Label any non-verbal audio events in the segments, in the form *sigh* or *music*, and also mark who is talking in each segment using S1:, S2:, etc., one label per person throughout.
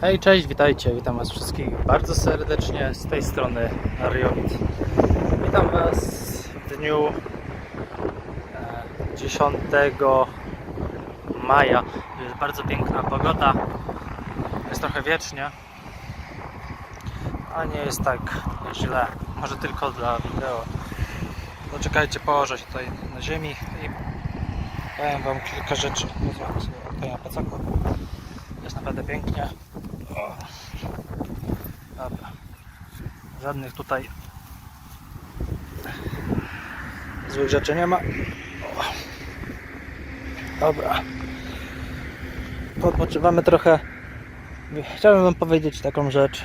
S1: Hej, cześć, witajcie, witam Was wszystkich bardzo serdecznie z tej strony Ariowit. Witam Was w dniu e, 10 maja. Jest bardzo piękna pogoda, jest trochę wiecznie, a nie jest tak źle, może tylko dla wideo. Zaczekajcie, położę się tutaj na ziemi i powiem Wam kilka rzeczy. Odkleję pacaku. Jest naprawdę pięknie. O. Dobra. Żadnych tutaj złych rzeczy nie ma. Dobra. Odpoczywamy trochę. Chciałbym Wam powiedzieć taką rzecz,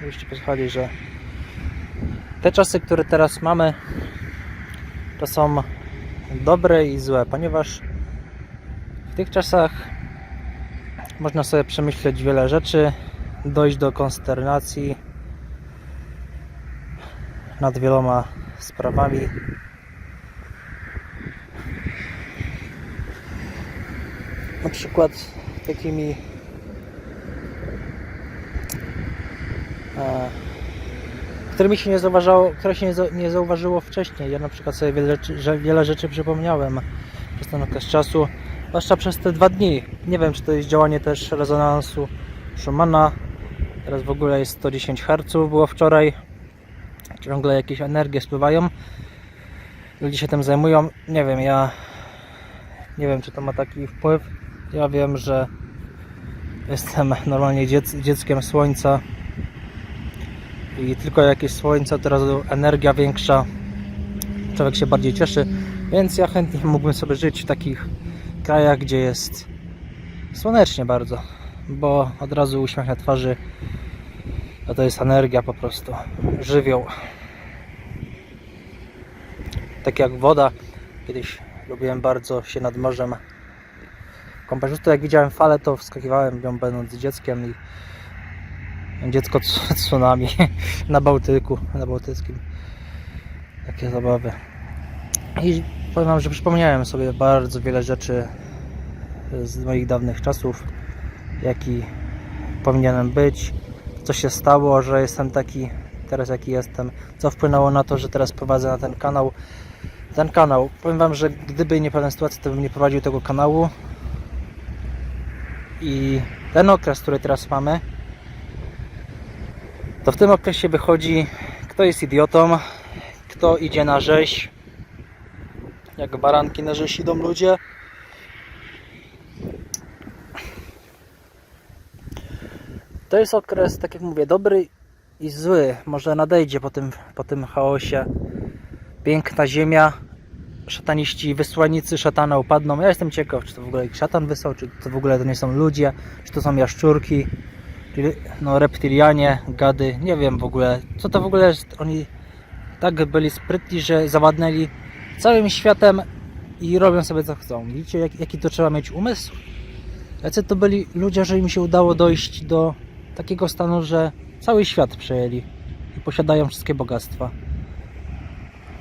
S1: żebyście posłuchali, że te czasy, które teraz mamy, to są dobre i złe, ponieważ w tych czasach można sobie przemyśleć wiele rzeczy, dojść do konsternacji nad wieloma sprawami. Na przykład takimi e, którymi się nie zauważało, które się nie, za- nie zauważyło wcześniej. Ja na przykład sobie wiele rzeczy, wiele rzeczy przypomniałem przez ten okres czasu, zwłaszcza przez te dwa dni. Nie wiem, czy to jest działanie też rezonansu Schumana. Teraz w ogóle jest 110 Hz, było wczoraj. Ciągle jakieś energie spływają. Ludzie się tym zajmują. Nie wiem, ja nie wiem, czy to ma taki wpływ. Ja wiem, że jestem *laughs* normalnie dziec, dzieckiem słońca i tylko jak jest słońce, to razu energia większa, człowiek się bardziej cieszy, więc ja chętnie mógłbym sobie żyć w takich krajach, gdzie jest słonecznie bardzo, bo od razu uśmiech na twarzy, a to jest energia po prostu, żywioł. Tak jak woda, kiedyś lubiłem bardzo się nad morzem kąpać. Po prostu jak widziałem falę, to wskakiwałem nią będąc dzieckiem i dziecko tsu- tsunami *laughs* na Bałtyku, na Bałtyckim. Takie zabawy. I powiem wam, że przypomniałem sobie bardzo wiele rzeczy z moich dawnych czasów, jaki powinienem być, co się stało, że jestem taki teraz jaki jestem, co wpłynęło na to, że teraz prowadzę na ten kanał. Ten kanał, powiem wam, że gdyby nie pewne sytuacje, to bym nie prowadził tego kanału. I ten okres, który teraz mamy, to w tym okresie wychodzi, kto jest idiotą, kto idzie na rzeź, jak baranki na rzeź idą ludzie. To jest okres, tak jak mówię, dobry i zły. Może nadejdzie po tym, po tym chaosie. Piękna ziemia, szataniści, wysłannicy szatana upadną. Ja jestem ciekaw, czy to w ogóle ich szatan wysłał, czy to w ogóle to nie są ludzie, czy to są jaszczurki, czyli no reptilianie, gady, nie wiem w ogóle, co to w ogóle jest. Oni tak byli sprytni, że zawadnęli całym światem i robią sobie co chcą. Widzicie, jak, jaki to trzeba mieć umysł? Jacy to byli ludzie, że im się udało dojść do takiego stanu, że cały świat przejęli i posiadają wszystkie bogactwa.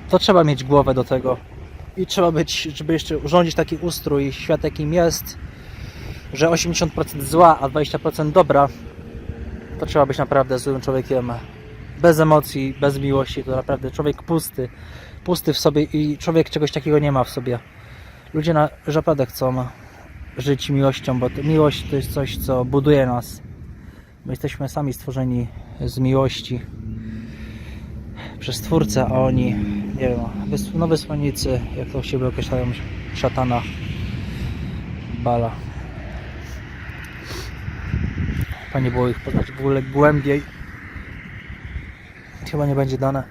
S1: To trzeba mieć głowę do tego. I trzeba być, żeby jeszcze urządzić taki ustrój, świat jakim jest, że 80% zła, a 20% dobra, to trzeba być naprawdę złym człowiekiem. Bez emocji, bez miłości, to naprawdę człowiek pusty, pusty w sobie i człowiek czegoś takiego nie ma w sobie. Ludzie na, naprawdę chcą żyć miłością, bo to, miłość to jest coś, co buduje nas. My jesteśmy sami stworzeni z miłości przez Twórcę, a oni, nie wiem, wys, no wysłannicy, jak to siebie określają, szatana, bala. Fajnie było ich poznać w ogóle głębiej. Chyba nie będzie dane.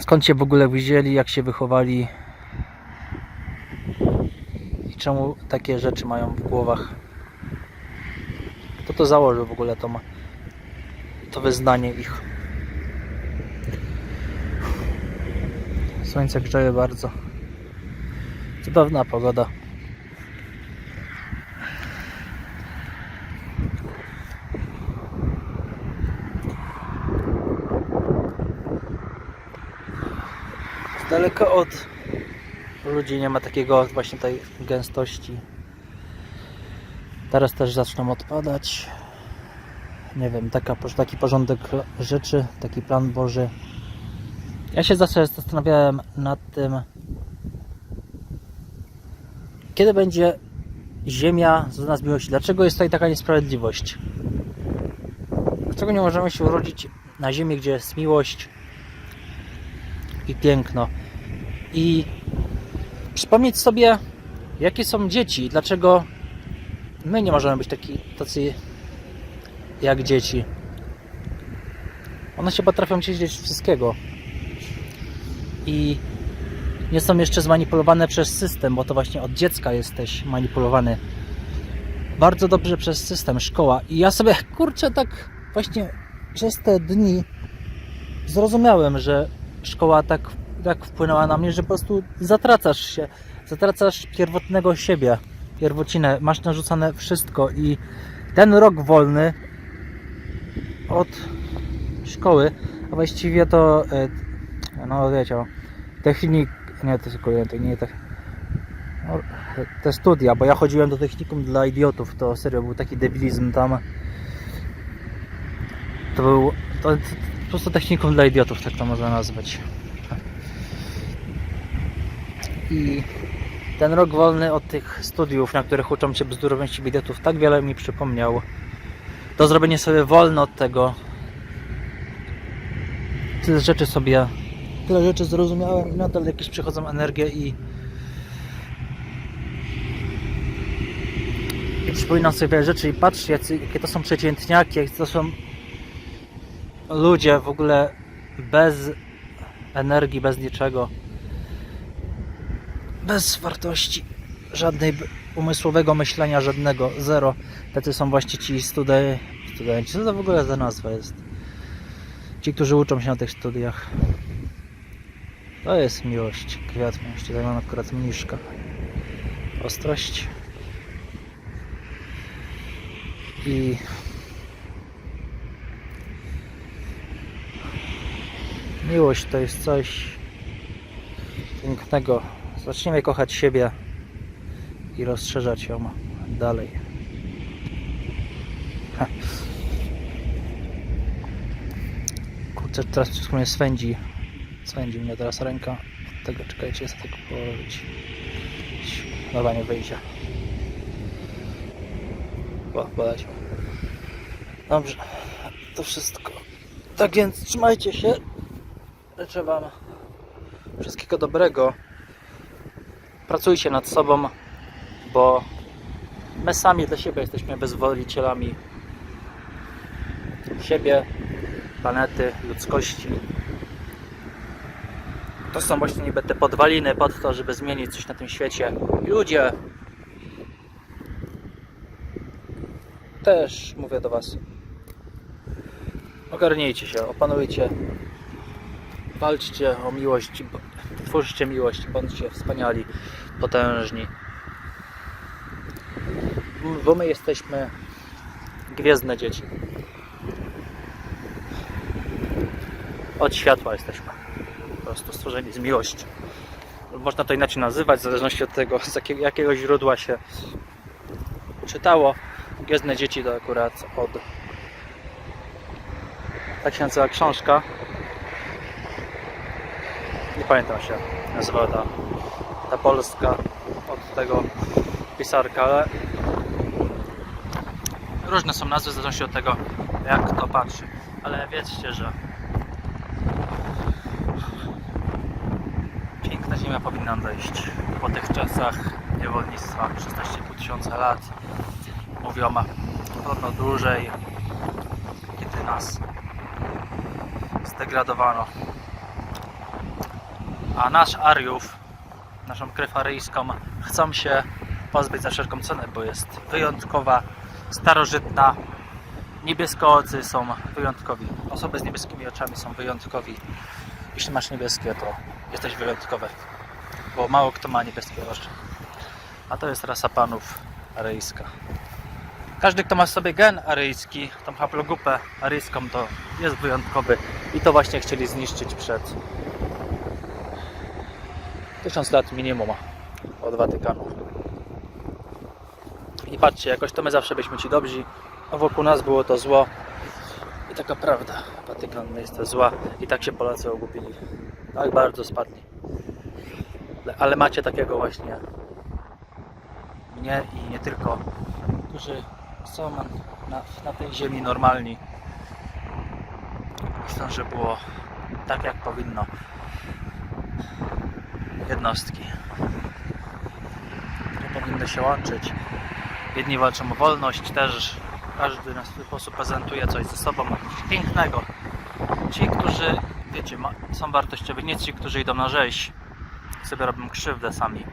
S1: Skąd się w ogóle wzięli, jak się wychowali i czemu takie rzeczy mają w głowach. Kto to założył w ogóle to to wyznanie ich. Słońce grzeje bardzo. Cudowna pogoda. Z daleka od ludzi nie ma takiego właśnie tej gęstości Teraz też zaczną odpadać. Nie wiem, taka, taki porządek rzeczy, taki plan Boży. Ja się zawsze zastanawiałem nad tym, kiedy będzie ziemia z nas miłości. Dlaczego jest tutaj taka niesprawiedliwość? Dlaczego nie możemy się urodzić na ziemi, gdzie jest miłość i piękno? I przypomnieć sobie, jakie są dzieci, dlaczego my nie możemy być taki, tacy jak dzieci. One się potrafią siedzieć wszystkiego. I nie są jeszcze zmanipulowane przez system, bo to właśnie od dziecka jesteś manipulowany. Bardzo dobrze przez system, szkoła. I ja sobie, kurczę, tak właśnie przez te dni zrozumiałem, że szkoła tak, tak wpłynęła na mnie, że po prostu zatracasz się, zatracasz pierwotnego siebie, pierwocinę, masz narzucane wszystko i ten rok wolny od szkoły, a właściwie to, e, no wiecie, technik, nie, to nie, tak, no, te studia, bo ja chodziłem do technikum dla idiotów, to serio był taki debilizm tam. To był, to po prostu technikum dla idiotów, tak to można nazwać. I ten rok wolny od tych studiów, na których uczą się bzdurowności idiotów, tak wiele mi przypomniał. To zrobienie sobie wolno od tego. Tyle rzeczy sobie, tyle rzeczy zrozumiałem i nadal jakieś przychodzą energie i i przypominam sobie wiele rzeczy i patrz jakie to są przeciętniaki, jakie to są ludzie w ogóle bez energii, bez niczego bez wartości żadnej umysłowego myślenia, żadnego, zero. Tacy są właśnie ci studi- studenci. Co to w ogóle za nazwa jest? Ci, którzy uczą się na tych studiach. To jest miłość, kwiat miłości, tak mam akurat mniszka. Ostrość. I miłość to jest coś pięknego. Zaczniemy kochać siebie i rozszerzać ją dalej. Kurczę, teraz mnie swędzi. Swędzi mnie teraz ręka. Od tego czekajcie, jest tego położyć. Dobra, nie wyjdzie. O, podać. Dobrze, to wszystko. Tak więc trzymajcie się. Życzę Wam wszystkiego dobrego. Pracujcie nad sobą, bo my sami dla siebie jesteśmy bezwolicielami siebie, planety, ludzkości. To są właśnie niby te podwaliny pod to, żeby zmienić coś na tym świecie. Ludzie, też mówię do Was, ogarnijcie się, opanujcie, walczcie o miłość, twórzcie miłość, bądźcie wspaniali, potężni. Bo my jesteśmy gwiezdne dzieci. Od światła jesteśmy. Po prostu stworzeni z miłości. Można to inaczej nazywać, w zależności od tego, z jakiego, jakiego źródła się czytało. Gwiezdne dzieci to akurat od. Tak się nazywa książka. Pamiętam się nazywała ta, ta polska od tego pisarka, ale różne są nazwy w zależności od tego jak kto patrzy. Ale wiedzcie, że piękna ziemia powinna dojść po tych czasach niewolnictwa 16,5 tysiąca lat. Mówią podobno dłużej, kiedy nas zdegradowano. A nasz Ariów, naszą krew aryjską, chcą się pozbyć za wszelką cenę, bo jest wyjątkowa, starożytna. Niebieskoocy są wyjątkowi. Osoby z niebieskimi oczami są wyjątkowi. Jeśli masz niebieskie, to jesteś wyjątkowy, bo mało kto ma niebieskie oczy. A to jest rasa panów aryjska. Każdy, kto ma w sobie gen aryjski, tą haplogupę aryjską, to jest wyjątkowy. I to właśnie chcieli zniszczyć przed tysiąc lat minimum od Watykanu. I patrzcie, jakoś to my zawsze byliśmy ci dobrzy, a wokół nas było to zło. I taka prawda, Watykan jest to zła i tak się Polacy ogłupili. Tak bardzo spadli. Ale- macie takiego właśnie mnie i nie tylko, którzy są na, na, tej ziemi normalni. Chcą, żeby było tak jak powinno. Jednostki, które powinny się łączyć. Jedni walczą o wolność, też każdy na swój sposób prezentuje coś ze sobą pięknego. Ci, którzy, wiecie, są wartościowi, nie ci, którzy idą na rzeź, sobie robią krzywdę sami,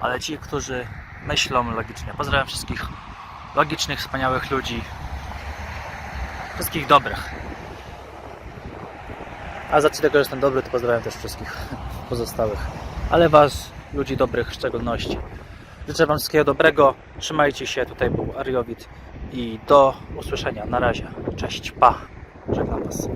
S1: ale ci, którzy myślą logicznie. Pozdrawiam wszystkich logicznych, wspaniałych ludzi, wszystkich dobrych. A z racji tego, że jestem dobry, to pozdrawiam też wszystkich pozostałych. Ale Was, ludzi dobrych w szczególności. Życzę Wam wszystkiego dobrego. Trzymajcie się. Tutaj był Ariowit. I do usłyszenia. Na razie. Cześć. Pa. Żegnam Was.